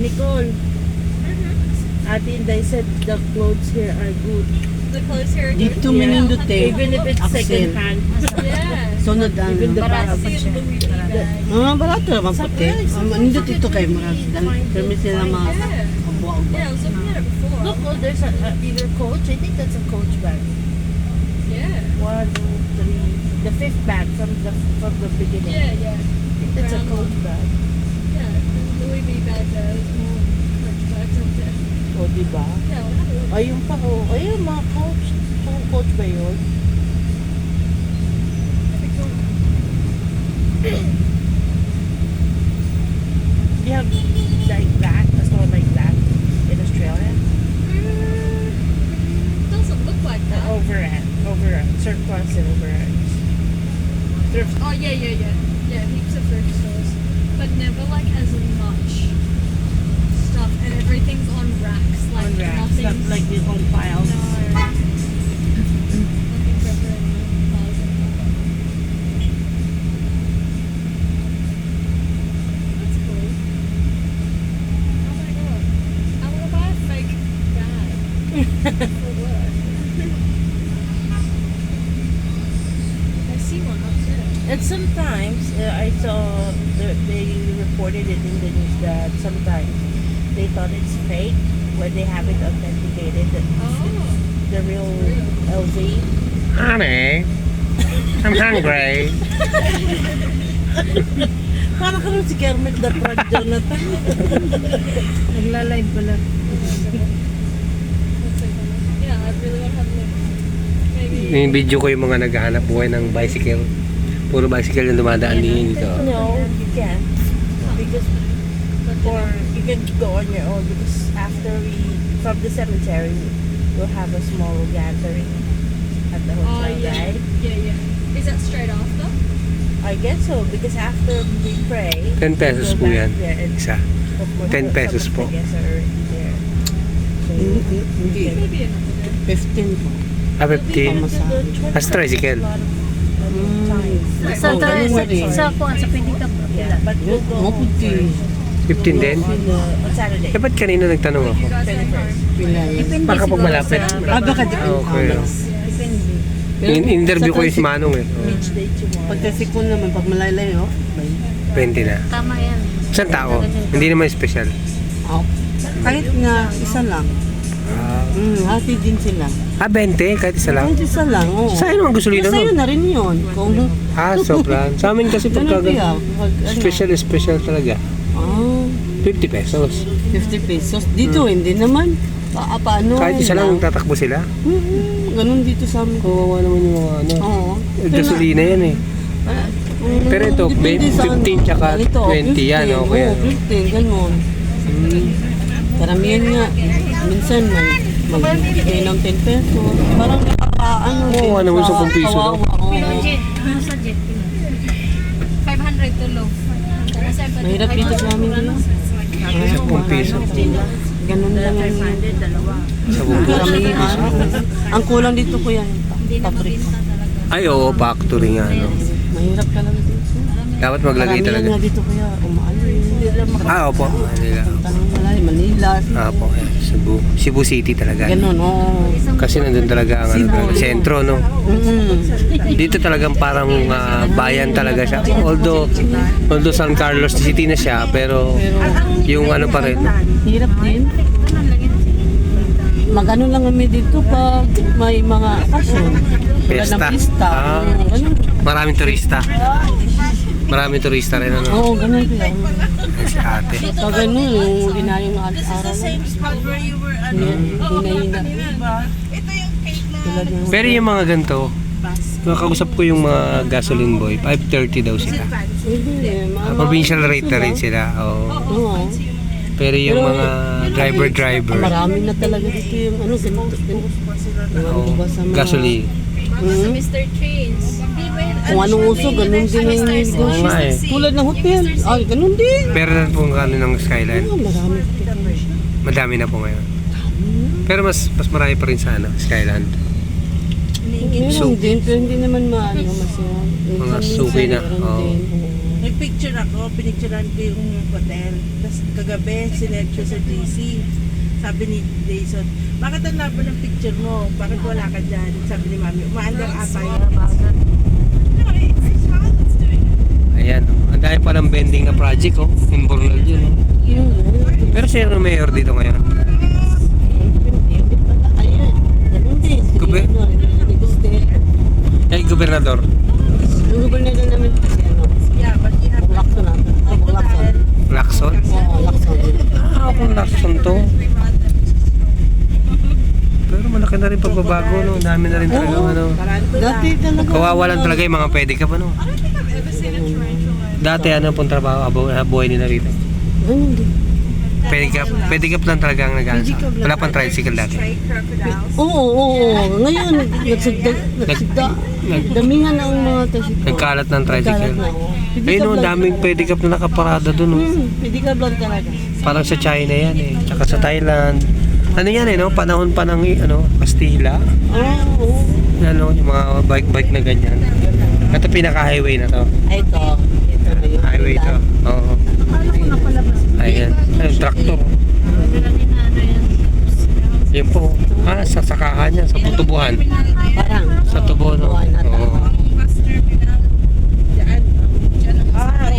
Nicole. Ate Inday said the clothes here are good. The clothes here are good. Dito minindot eh. Even if it's Axel. second hand. Yeah. Sunod ang... Even the Barato bag. pa siya. Barato. Ah, barato naman puti. Um, nindot ito kay Marag. Permit sila mga kabuang Yeah, I was looking at it before. Look, oh, there's a, uh, either coach. I think that's a coach bag. Yeah. One, two, three. The fifth bag from the from the beginning. Yeah, yeah. I think that's a coach bag. Yeah. The Louis V bag there is more French bags up there. O, di ba? Yeah, we'll have a look. Ayun pa, oh. Ayun, mga coach. Mga coach ba yun? You have like that, a store like that in Australia? Mm, doesn't look like that. overend, overend, surplus and overend. Thrift Oh, yeah, yeah, yeah. Yeah, heaps of thrift stores but never like as much stuff, and everything's on racks. Like on racks, not like the on piles. No. and oh sometimes uh, I saw they reported it in the news that sometimes they thought it's fake when they have it authenticated. that Oh. The real LV. Honey, I'm hungry. Parang kami si Kermit the Frog Jonathan. Nagla-live pala. That's so funny. Yeah, I really want to have a look. Maybe. Yung video ko yung mga naghahanap buhay ng bicycle. Puro bicycle yung dumadaan din dito. no, you can't. Because or you can go on your own because after we from the cemetery we'll have a small gathering at the Oh, hotel, yeah. right? Yeah, yeah. Is that straight after? I guess so because after we pray 10 pesos po yan. Isa. of course, 10 pesos po. Hindi. Hindi. Maybe another day. 15 po. Ah, 15. Pamasahe. As tricycle. Sa, Oh, sa, ganun sa, rin. sa, kuwan, sa pedicab. Yeah, but we'll go Mo home puti. first 15 din? Eh, ba't kanina nagtanong ako? Depende Baka pag malapit. Ah, baka di Ah, okay. Depende. Pero In- interview ko yung si Manong eh. Pag kasi ko naman, pag malaylay, oh. 20 na. Tama yan. Isang tao. Hindi naman special. Oh. Kahit nga, isa lang. Ah, Mm, hati din sila. ah 20? Kahit isa lang? Kahit isa lang, oo. Sa'yo naman gasolina Pero sa'yo nun. na rin yun. Kung, Ah, sobrang. Sa amin kasi Ganun pagka kaya, pag, ano, special, special talaga. Ah, 50 pesos. 50 pesos. Dito, hindi naman. Pa, paano? Hmm. Kahit isa lang tatakbo sila. Mm, ganun dito sa amin. Kawawa naman yung mga ano. Oo. Eh, Gasolina yan eh. Mm, Pero ito, depende sa 15 ano. tsaka Ito, 20 yan, 15, okay, Oo, ano. 15, ganun. Mm. Karamihan nga, minsan may magbibigay ng 10 pesos. Parang nakakaano Oo, ano mo sa 10 piso, oo. Pero jet, ano sa jet? 500 to low. Mahirap dito sa amin yun. Sa 10 piso. Ganun lang ang dalawa. Sa bunggo. karamihan. Ang kulang dito kuya, Hindi na pabrika. mabenta talaga. Ay, oo, factory nga. No? Mahirap talaga dito. Dapat maglagay Karamihan talaga. nga dito kuya, umaalis. Ah, opo. Tanong Manila. Ah, opo. eh, Cebu. Cebu City talaga. Ganun, oo. Kasi nandun talaga ang ano, talaga, sentro, no? Mm-mm. Dito talagang parang ah, bayan talaga siya. Although, although San Carlos City na siya, pero yung ano pa rin. Hirap din. Magano lang kami dito pag may mga okasyon. Pesta. pista. Ah. Ganun. Maraming turista. Maraming turista rin ano. Oo, ganun ko yan. Si ate. Sa ganun, yung ginayong na This is araw the same spot where you were ano. Hindi na Diba? Ito yung cake na Pero yung mga ganito, bus. nakausap ko yung mga gasoline boy, 530 daw sila. Mga- provincial rate na rin sila. Oo. Oo. Pero yung mga driver-driver, Marami na talaga dito yung ano, ganito. oh, ba sa mga... gasoline. Hmm? Mr. Trains. Kung anong uso, ganun din ang Oo negosyo. nga eh. Tulad ng hotel. Ay, ganun din. Pero na po kano ng Skyline. Oo, marami. Madami na po ngayon. Pero mas mas marami pa rin sa ano, Skyland. Meron din, pero hindi naman maano mas yun. Mga suki na, oo. oo. Nag-picture ako, pinicturean ko yung hotel. Tapos kagabi, sinetso sa GC. Sabi ni Jason, bakit ang labo ng picture mo? Bakit wala ka dyan? Sabi ni Mami, umaandar ata yun. Ayan. Ang dami pa ng bending na project oh. In Bornal yun. Oh. Pero sino ang mayor dito ngayon? Gustavo. Ay, gobernador. Yung gobernador namin kasi ano, Lacson na. Oh, Lacson. Lacson. Oo, Lacson. Ah, kung Lacson to. Pero malaki na rin pagbabago, no? Ang dami na rin talaga, ano. Taranto Dati talaga. Kawawalan talaga yung mga pwede ka pa, no? Dati, ano pong trabaho, abo, ah, buhay nila rito? Ganun din. Pedicab, pedicab lang talaga ang nag Wala pang tricycle dati. Stray crocodiles. Oo, oo, oo. Ngayon, nagsugda, nagsugda. Damihan na ang mga tricycle. Nagkalat ng tricycle. Nagkalat na, oo. Ayun, no, daming pedicab na nakaparada no? Hmm, pwede ka lang talaga. Parang sa China yan, eh. Tsaka sa Thailand. Ano yan, eh, no? Panahon pa ng, ano, Kastila. Oo, oo. Ano, yung mga bike-bike na ganyan. Ito pinaka-highway na to. Ay, ito. Ito na yung Highway to. Oo. Ayan. Ayun, tractor. Yan po. Ah, sa sakahan niya, sa tutubuhan. Parang. Sa tubo, no? Oo. Ah,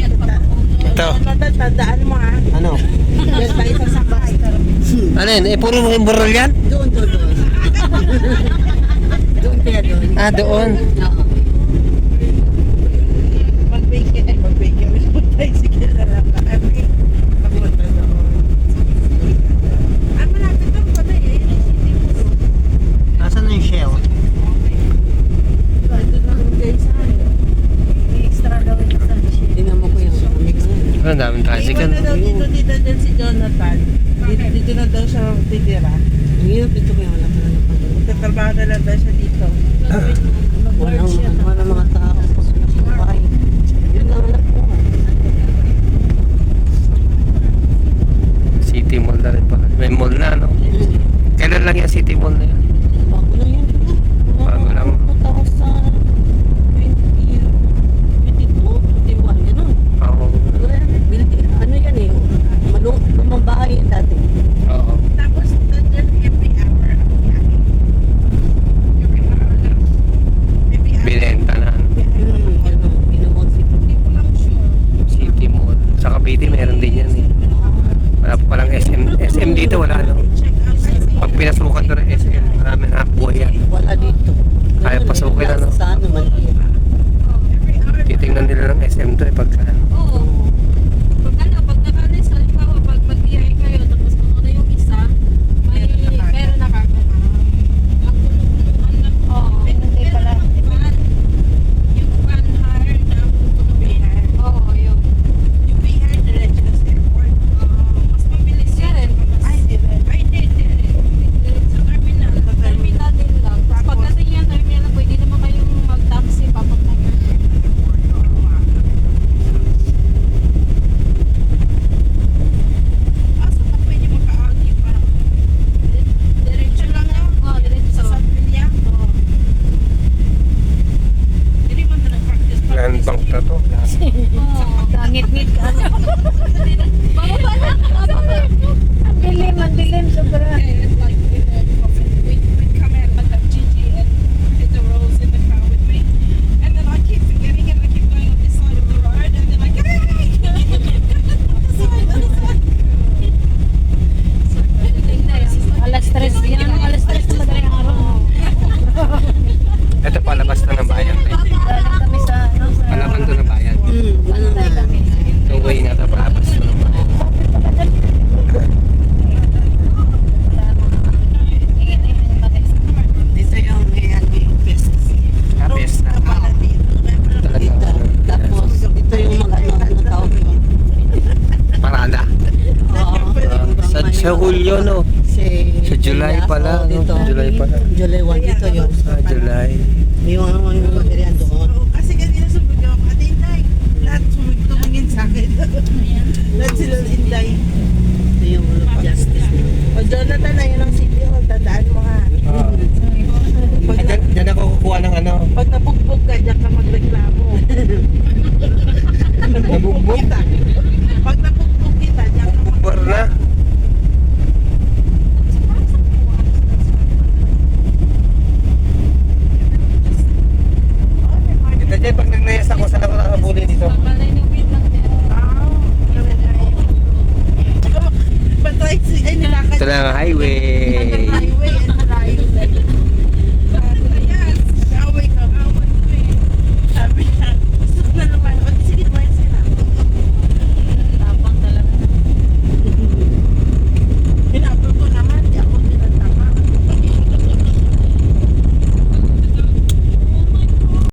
Ito. Tandaan, mo ah. Ano? Diyan tayo sa sakay. Ano yun? Eh, puro mga burol yan? Doon, doon, doon. doon kaya doon. Ah, doon. Oo. Mag-bake. Mag-bake sige na lang. Every papunta doon. Ah, malapit lang pala eh. Nasaan na yung shell? Yun. Ang daming tricycle. Iwan na daw dito, dito din si Jonathan. Dito, dito na daw siya titira. Ang hirap dito kaya wala pala na pala. Tatrabaho na lang daw siya dito. Walang walang mga tao pag sa bahay. Yun lang alam ko. City Mall na rin pala. May mall na, no? Kailan lang yung City Mall na yan? Julio, no? Si Sa July Elias, pala, oh, no? dito. July pala. July 1 dito yun. Ah, July. Yung ano yung material doon. Oo, kasi kanina sumunod ako, Ate Inday, lahat sumunod tumingin sa akin. lahat sila Inday. Ito yung justice. O Jonathan, ayun ang city hall, tandaan mo ha. Ah. Pag, na, Diyan, diyan ako kukuha ng ano. pag nabugbog ka, diyan ka magreklamo. Nabugbog? kita. Pag nabugbog kita, diyan ka mag- Bar na. Kita dyan, pag nagnayas ako, saan ako nakabuli dito? Pag-renovate lang din. Tsaka, patry si, ay nilakad. Ito na ang highway.